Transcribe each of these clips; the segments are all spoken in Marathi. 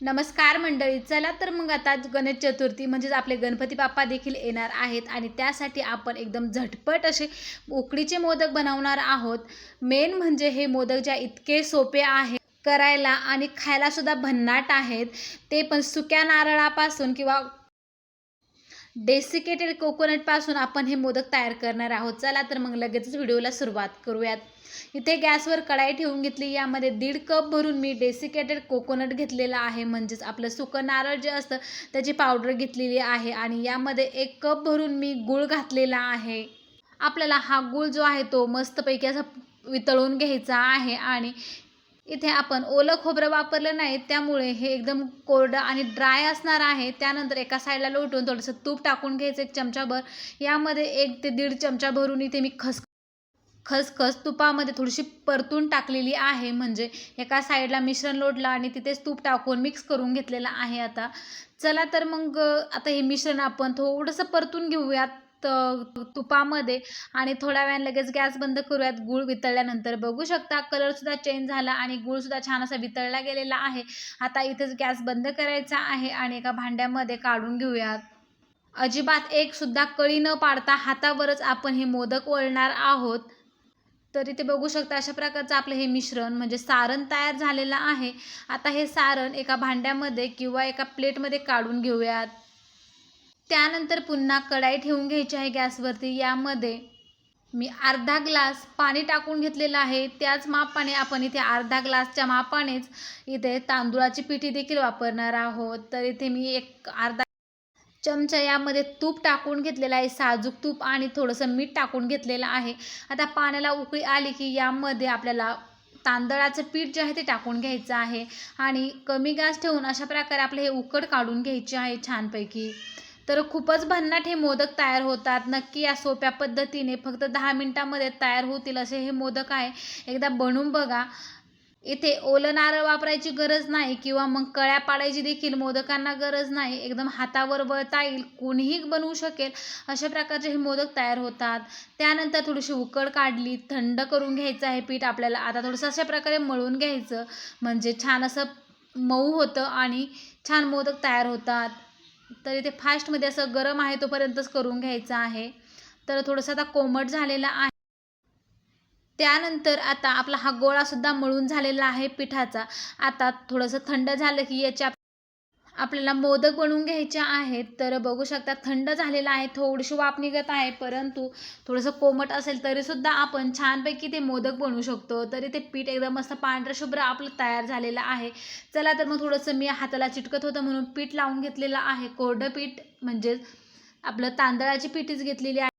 नमस्कार मंडळी चला तर मग आता गणेश चतुर्थी म्हणजेच आपले गणपती बाप्पा देखील येणार आहेत आणि त्यासाठी आपण एकदम झटपट असे उकडीचे मोदक बनवणार आहोत. मेन म्हणजे हे मोदक ज्या इतके सोपे आहे करायला आणि खायलासुद्धा भन्नाट आहेत. ते पण सुक्या नारळापासून किंवा डेसिकेटेड कोकोनटपासून आपण हे मोदक तयार करणार आहोत. चला तर मग लगेचच व्हिडिओला सुरुवात करूयात. इथे गॅसवर कढाई ठेवून घेतली. यामध्ये दीड कप भरून मी डेसिकेटेड कोकोनट घेतलेला आहे. म्हणजेच आपलं सुकं नारळ जे असतं त्याची पावडर घेतलेली आहे. आणि यामध्ये एक कप भरून मी गूळ घातलेला आहे. आपल्याला हा गूळ जो आहे तो मस्तपैकी असा वितळून घ्यायचा आहे. आणि इथे आपण ओलं खोबरं वापरलं नाही त्यामुळे हे एकदम कोरडं आणि ड्राय असणार आहे. त्यानंतर एका साईडला लोटून थोडंसं तूप टाकून घ्यायचं एक चमचाभर. यामध्ये एक ते दीड चमचा भरून इथे मी खस खसखस तुपामध्ये थोडीशी परतून टाकलेली आहे. म्हणजे एका साईडला मिश्रण लोटलं आणि तिथेच तूप टाकून मिक्स करून घेतलेलं आहे आता. चला तर मग आता हे मिश्रण आपण थोडंसं परतून घेऊयात. तुपामध्ये आणि थोड्या वेळाने लगेच गॅस बंद करूयात. गूळ वितळल्यानंतर बघू शकता. कलरसुद्धा चेंज झाला आणि गूळसुद्धा छान असा वितळला गेलेला आहे. आता इथेच गॅस बंद करायचा आहे आणि एका भांड्यामध्ये काढून घेऊयात. अजिबात एक सुद्धा कळी न पाडता हातावरच आपण हे मोदक वळणार आहोत. तर इथे बघू शकता अशा प्रकारचं आपलं हे मिश्रण म्हणजे सारण तयार झालेलं आहे. आता हे सारण एका भांड्यामध्ये किंवा एका प्लेटमध्ये काढून घेऊयात. त्यानंतर पुन्हा कढाई ठेवून घ्यायची आहे गॅसवरती. यामध्ये मी अर्धा ग्लास पाणी टाकून घेतलेलं आहे. त्याच मापाने आपण इथे अर्धा ग्लासच्या मापानेच इथे तांदुळाची पिठी देखील वापरणार आहोत. तर इथे मी एक अर्धा चमचा यामध्ये तूप टाकून घेतलेलं आहे. साजूक तूप आणि थोडंसं मीठ टाकून घेतलेलं आहे. आता पाण्याला उकळी आली की यामध्ये आपल्याला तांदळाचं पीठ जे आहे ते टाकून घ्यायचं आहे. आणि कमी गॅस ठेवून अशा प्रकारे आपले हे उकड काढून घ्यायचे आहे छानपैकी. तर खूपच भन्नाट हे मोदक तयार होतात. नक्की या सोप्या पद्धतीने फक्त दहा मिनटामध्ये तयार होतील असे हे मोदक आहे. एकदा बनवून बघा. इथे ओलं नारळ वापरायची गरज नाही किंवा मग कळ्या पाडायची देखील मोदकांना गरज नाही. एकदम हातावर वळता येईल कोणीही बनवू शकेल अशा प्रकारचे हे मोदक तयार होतात. त्यानंतर थोडीशी उकड काढली थंड करून घ्यायचं आहे पीठ आपल्याला. आता थोडंसं अशा प्रकारे मळून घ्यायचं. म्हणजे छान असं मऊ होतं आणि छान मोदक तयार होतात. तर इथे फास्टमध्ये असं गरम आहे तोपर्यंतच करून घ्यायचं आहे. तर थोडंसं आता कोमट झालेला आहे. त्यानंतर आता आपला हा गोळासुद्धा मळून झालेला आहे पिठाचा. आता थोडंसं थंड झालं की याच्या आपल्याला मोदक बनवून घ्यायचे आहेत तर बघू शकता थंड झालेला आहे थोडीशी वाफ निघत आहे परंतु थोडंसं कोमट असेल तरीसुद्धा आपण छानपैकी ते मोदक बनवू शकतो. तरी ते पीठ एकदम मस्त पांढरं शुभ्र आपलं तयार झालेलं आहे. चला तर मग थोडंसं मी हाताला चिटकत होतं म्हणून पीठ लावून घेतलेलं आहे. कोरडं पीठ म्हणजेच आपलं तांदळाची पीठच घेतलेली आहे.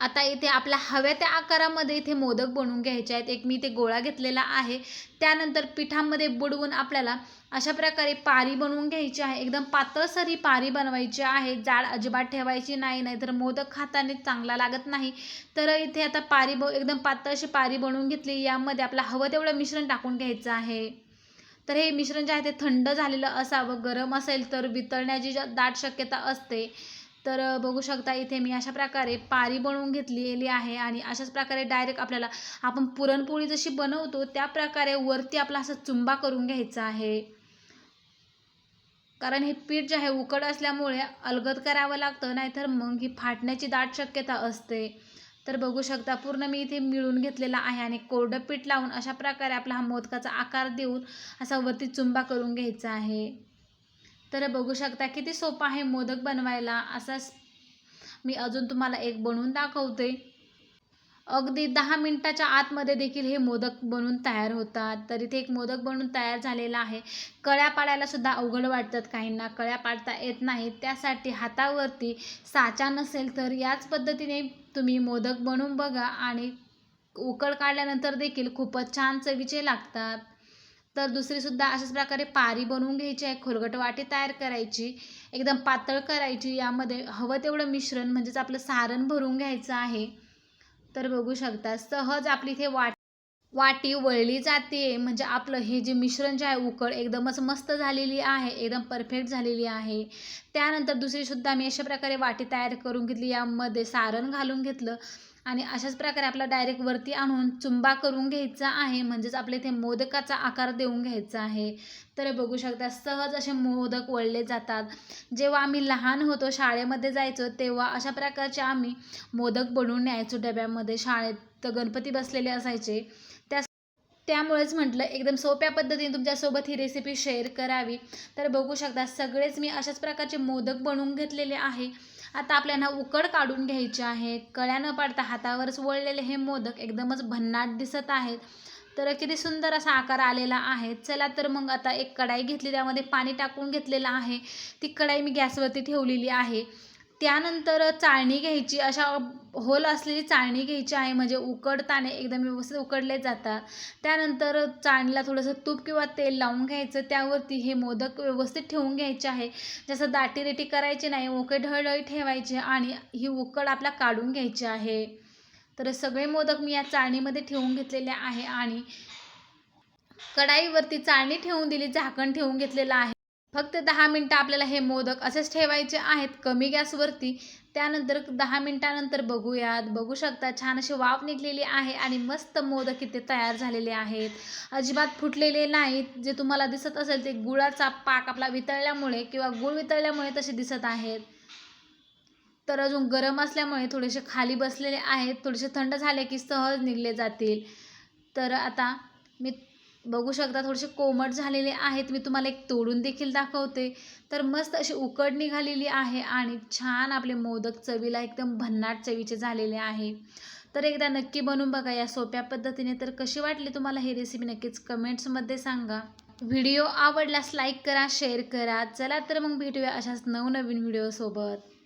आता इथे आपल्या हव्या त्या आकारामध्ये इथे मोदक बनवून घ्यायचे आहेत. एक मी इथे गोळा घेतलेला आहे. त्यानंतर पिठामध्ये बुडवून आपल्याला अशा प्रकारे पारी बनवून घ्यायची आहे. एकदम पातळसर ही पारी बनवायची आहे. जाड अजिबात ठेवायची नाही नाही तर मोदक खाताने चांगला लागत नाही. तर इथे आता पारी ब एकदम पातळ अशी पारी बनवून घेतली. यामध्ये आपला हवं तेवढं मिश्रण टाकून घ्यायचं आहे. तर हे मिश्रण जे आहे ते थंड झालेलं असावं. गरम असेल तर वितळण्याची दाट शक्यता असते. तर बघू शकता इथे मी अशा प्रकारे पारी बनवून घेतलेली आहे आणि अशाच प्रकारे डायरेक्ट आपल्याला आपण पुरणपोळी जशी बनवतो त्या प्रकारे वरती आपला असा चुंबा करून घ्यायचा आहे. कारण हे पीठ जे आहे उकड असल्यामुळे अलगद करावं लागतं नाहीतर मग ही फाटण्याची दाट शक्यता असते. तर बघू शकता पूर्ण मी इथे मिळून घेतलेला आहे आणि कोरडं पीठ लावून अशा प्रकारे आपला हा मोदकाचा आकार देऊन असा वरती चुंबा करून घ्यायचा आहे. तर बघू शकता किती सोपं आहे मोदक बनवायला. असाच मी अजून तुम्हाला एक बनवून दाखवते. अगदी दहा मिनटाच्या आतमध्ये देखील हे मोदक बनून तयार होतात. तर इथे एक मोदक बनवून तयार झालेला आहे. कळ्या पाडायला सुद्धा अवघड वाटतात काहींना. कळ्या पाडता येत नाही त्यासाठी हातावरती साचा नसेल तर याच पद्धतीने तुम्ही मोदक बनवून बघा आणि उकड काढल्यानंतर देखील खूपच छान चवीचे लागतात. तर दुसरीसुद्धा अशाच प्रकारे पारी बनवून घ्यायची आहे खोलगट वाटी तयार करायची एकदम पातळ करायची यामध्ये हवं तेवढं मिश्रण म्हणजेच आपलं सारण भरून घ्यायचं आहे. तर बघू शकता सहज आपली इथे वाट वाटी वळली जाते म्हणजे आपलं हे जे मिश्रण जे आहे उकळ एकदमच मस्त झालेली आहे एकदम परफेक्ट झालेली आहे. त्यानंतर दुसरीसुद्धा मी अशा प्रकारे वाटी तयार करून घेतली यामध्ये सारण घालून घेतलं. आणि अशाच प्रकारे आपला डायरेक्ट वरती आणून चुंबा करून घ्यायचा आहे. म्हणजेच आपल्या इथे मोदकाचा आकार देऊन घ्यायचा आहे. तर बघू शकता सहज असे मोदक वळले जातात. जेव्हा आम्ही लहान होतो शाळेमध्ये जायचो तेव्हा अशा प्रकारचे आम्ही मोदक बनवून न्यायचो डब्यामध्ये. शाळेत गणपती बसलेले असायचे. त्या त्यामुळेच म्हटलं एकदम सोप्या पद्धतीने तुमच्यासोबत ही रेसिपी शेअर करावी. तर बघू शकता सगळेच मी अशाच प्रकारचे मोदक बनवून घेतलेले आहे. आता आपल्याला उकड काढून घ्यायची आहे कळ्या न पाडता हातावरच वळलेले हे मोदक एकदमच भन्नाट दिसत आहेत. तर किती सुंदर असा आकार आलेला आहे. चला तर मग आता एक कढाई घेतली. त्यामध्ये पाणी टाकून घेतलेलं आहे. ती कढाई मी गॅसवरती ठेवलेली आहे. त्यानंतर चाळणी घ्यायची अशा होल असलेली चाळणी घ्यायची आहे म्हणजे उकडताने एकदम व्यवस्थित उकडले जातात त्यानंतर चाळणीला थोडंसं तूप किंवा तेल लावून घ्यायचं त्यावरती हे मोदक व्यवस्थित ठेवून घ्यायचे आहे. जसं दाटीरेटी करायची नाही ओके ढळढळी ठेवायचे आणि ही उकड आपला काढून घ्यायची आहे. तर सगळे मोदक मी या चाळणीमध्ये ठेवून घेतलेले आहे आणि कढाईवरती चाळणी ठेवून दिली झाकण ठेवून घेतलेलं आहे. फक्त दहा मिनटं आपल्याला हे मोदक असेच ठेवायचे आहेत कमी गॅसवरती. त्यानंतर दहा मिनटानंतर बघूयात. बघू शकता छान अशी वाफ निघलेली आहे आणि मस्त मोदक इथे तयार झालेले आहेत. अजिबात फुटलेले नाहीत. जे तुम्हाला दिसत असेल ते गुळाचा पाक आपला वितळल्यामुळे किंवा गुळ वितळल्यामुळे तसे दिसत आहेत. तर अजून गरम असल्यामुळे थोडेसे खाली बसलेले आहेत. थोडेसे थंड झाले की सहज निघले जातील. तर आता मी बघू शकता थोडेसे कोमट झालेले आहेत. मी तुम्हाला एक तोडून देखील दाखवते. तर मस्त अशी उकड निघालेली आहे आणि छान आपले मोदक चवीला एकदम भन्नाट चवीचे झालेले आहे. तर एकदा नक्की बनवून बघा या सोप्या पद्धतीने. तर कशी वाटली तुम्हाला ही रेसिपी नक्कीच कमेंट्समध्ये सांगा. व्हिडिओ आवडल्यास लाईक करा शेअर करा. चला तर मग भेटूया अशाच नवनवीन व्हिडिओसोबत